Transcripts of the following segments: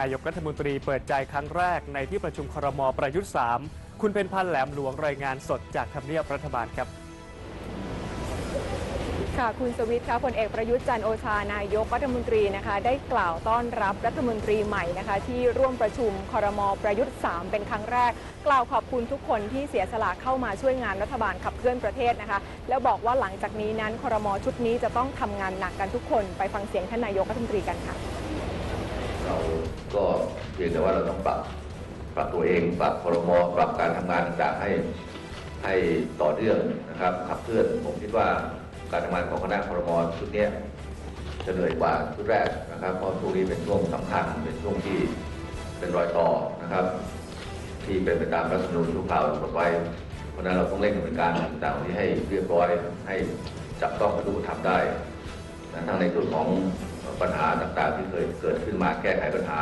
นายกรัฐมนตรีเปิดใจครั้งแรกในที่ประชุมครมประยุทธ์ 3 คุณเป็นพันแหลมหลวงรายงานสดจากทำเนียบรัฐบาลครับ ค่ะคุณสวิทย์คะพลเอกประยุทธ์จันโอชานายกรัฐมนตรีนะคะ ได้กล่าวต้อนรับรัฐมนตรีใหม่นะคะ ที่ร่วมประชุมครมประยุทธ์ 3 เป็นครั้งแรก กล่าวขอบคุณทุกคนที่เสียสละเข้ามาช่วยงานรัฐบาลขับเคลื่อนประเทศนะคะ แล้วบอกว่าหลังจากนี้นั้นครมชุดนี้จะต้องทำงานหนักกันทุกคนไปฟังเสียงท่านนายกรัฐมนตรีกันค่ะ เราก็เพียงแต่ว่าเราต้องปรับปรับตัวเอง ปรับพรมปรับการทำงานต่างๆให้ให้ต่อเนื่องนะครับขับเคลื่อนผมคิดว่าการทำงานของคณะพรมชุดนี้จะเหนื่อยกว่าชุดแรกนะครับเพราะช่วงนี้เป็นช่วงสำคัญเป็นช่วงที่เป็นรอยต่อนะครับ ที่เป็นไปตามรัฐธรรมนูญทุกข่าวกำหนดไว้เพราะนั้นเราต้องเร่งดำเนินการต่างๆที่ให้เรียบร้อยให้จับต้องกระดูกทำได้นทั้งในส่วนของ ปัญหาต่างๆ ที่เคยเกิดขึ้นมาแก้ไขปัญหา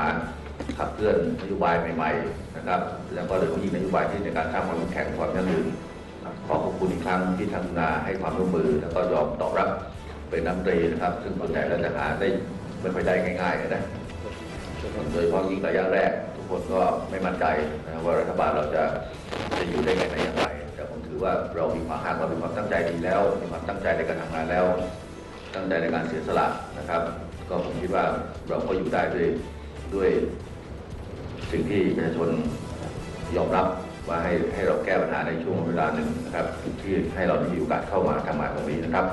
ขับเคลื่อนนโยบายใหม่ๆนะครับแล้วก็โดยเฉพาะยิ่งนโยบายที่ในการสร้างความแข็งความยั่งยืนขอขอบคุณอีกครั้งที่ทำงานให้ความร่วมมือ แล้วก็ยอมตอบรับเป็นน้ำตรีนะครับ ซึ่งส่วนใหญ่แล้วจะหาได้ไม่ค่อยได้ง่ายๆนะโดยเฉพาะยิ่งระยะแรก ทุกคนก็ไม่มั่นใจนะว่ารัฐบาลเราจะจะอยู่ได้ไงไหนอย่างไรแต่ผมถือว่าเรามีความหากเรามีความตั้งใจดีแล้วมีความตั้งใจในการทำงานแล้ว ตั้งใจในการเสียสละนะครับ ก็ผมคิดว่าเราก็อยู่ได้ด้วยด้วยสิ่งที่ประชาชนยอมรับว่าให้ให้เราแก้ปัญหาในช่วงเวลาหนึ่งนะครับที่ให้เรามีโอกาสเข้ามาทำงานตรงนี้นะครับ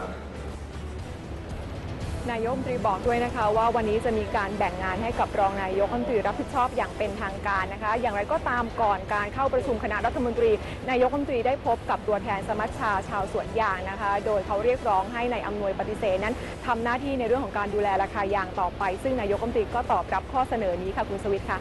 นายกรัฐมนตรีบอกด้วยนะคะ ว่าวันนี้จะมีการแบ่งงานให้กับรองนายกรัฐมนตรีรับผิดชอบอย่างเป็นทางการนะคะ อย่างไรก็ตามก่อนการเข้าประชุมคณะรัฐมนตรี นายกรัฐมนตรีได้พบกับตัวแทนสมัชชาชาวสวนยางนะคะ โดยเขาเรียกร้องให้ในายอำนวยปฏิเสธนั้นทำหน้าที่ในเรื่องของการดูแลราคายางต่อไป ซึ่งนายกรัฐมนตรีก็ตอบรับข้อเสนอนี้ค่ะคุณสวิทย์ค่ะ